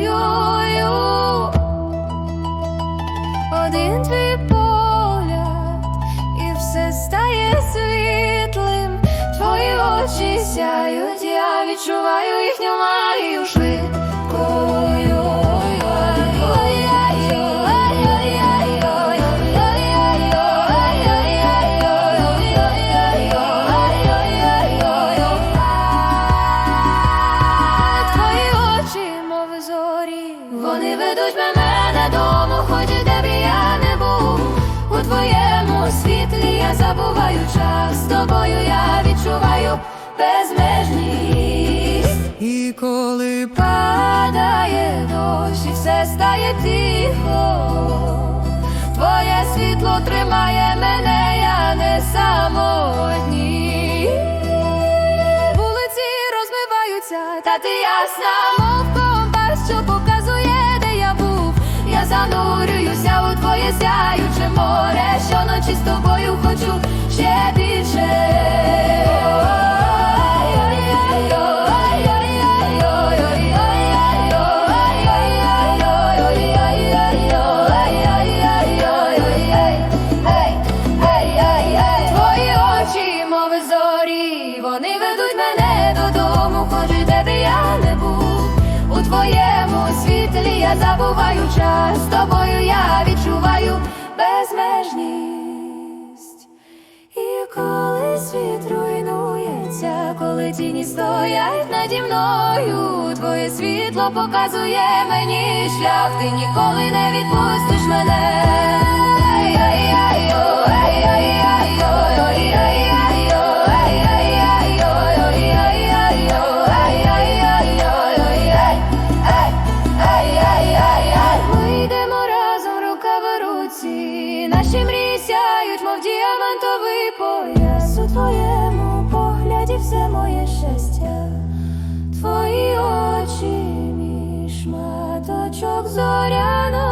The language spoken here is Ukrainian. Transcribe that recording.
тобою один твій погляд, і все стає світлим, твої очі сяють, я відчуваю їхню магію швидко. Зорі, вони ведуть мене додому, хоч де б я не був. У твоєму світлі я забуваю час. З тобою я відчуваю безмежність. І коли падає дощ, і все стає тихо. Твоє світло тримає мене, я не самотній. Вулиці розмиваються, та ти ясна, мов сяюче море, щоночі з тобою хочу ще більше. Твої очі, мови зорі, вони ведуть мене додому, хоч де б я не був. У твоєму світлі я забуваю час, з тобою я відчуваю світ руйнується, коли тіні стоять наді мною, твоє світло показує мені шлях, ти ніколи не відпустиш мене. Ми йдемо разом рука руці, наші мрії сяють, мов діамантовий пояс шматочок зоряного